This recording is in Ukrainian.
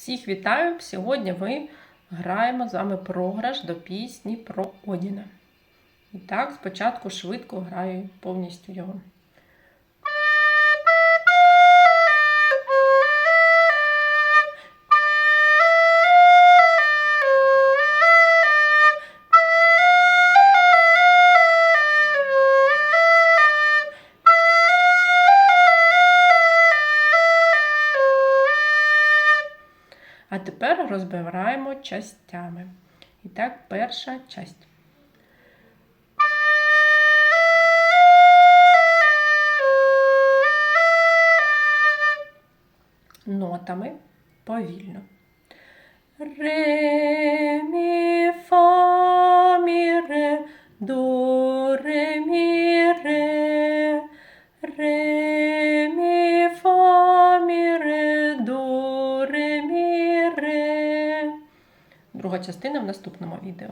Всіх вітаю! Сьогодні ми граємо з вами програш до пісні про Одіна. І так, спочатку швидко граю повністю його. А тепер розбираємо частями. І так, перша часть. Нотами повільно. Ре, мі, фа, мі, ре, до, ре, мі, ре, ре, Друга частина в наступному відео.